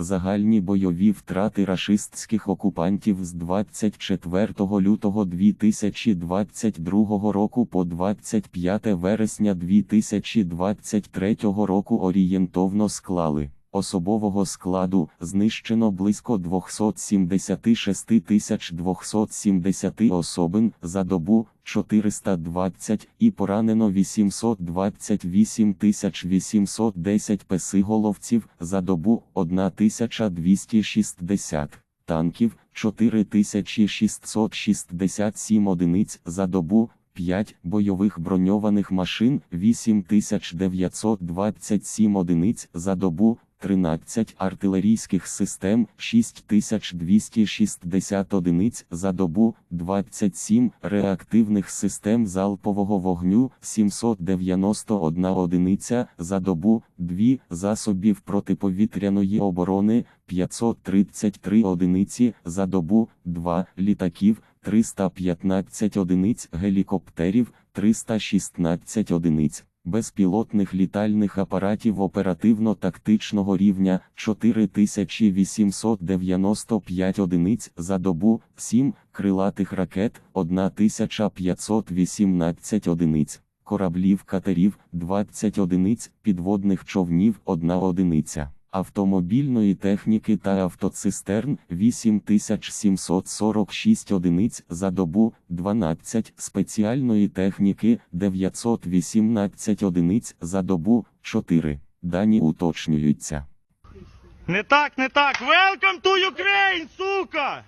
Загальні бойові втрати рашистських окупантів з 24 лютого 2022 року по 25 вересня 2023 року орієнтовно склали. Особового складу знищено близько 276 270 особин за добу 420 і поранено 828 810 песиголовців за добу 1260 танків 4667 одиниць за добу 5 бойових броньованих машин 8927 одиниць за добу 13 артилерійських систем 6260 одиниць за добу, 27 реактивних систем залпового вогню 791 одиниця за добу, 2 засобів протиповітряної оборони 533 одиниці за добу, 2 літаків 315 одиниць гелікоптерів 316 одиниць безпілотних літальних апаратів оперативно-тактичного рівня 4895 одиниць за добу, 7 крилатих ракет 1518 одиниць, кораблів катерів 20 одиниць, підводних човнів 1 одиниця. Автомобільної техніки та автоцистерн 8746 одиниць за добу, 12 спеціальної техніки 918 одиниць за добу, 4. Дані уточнюються. Не так, не так. Welcome to Ukraine, сука!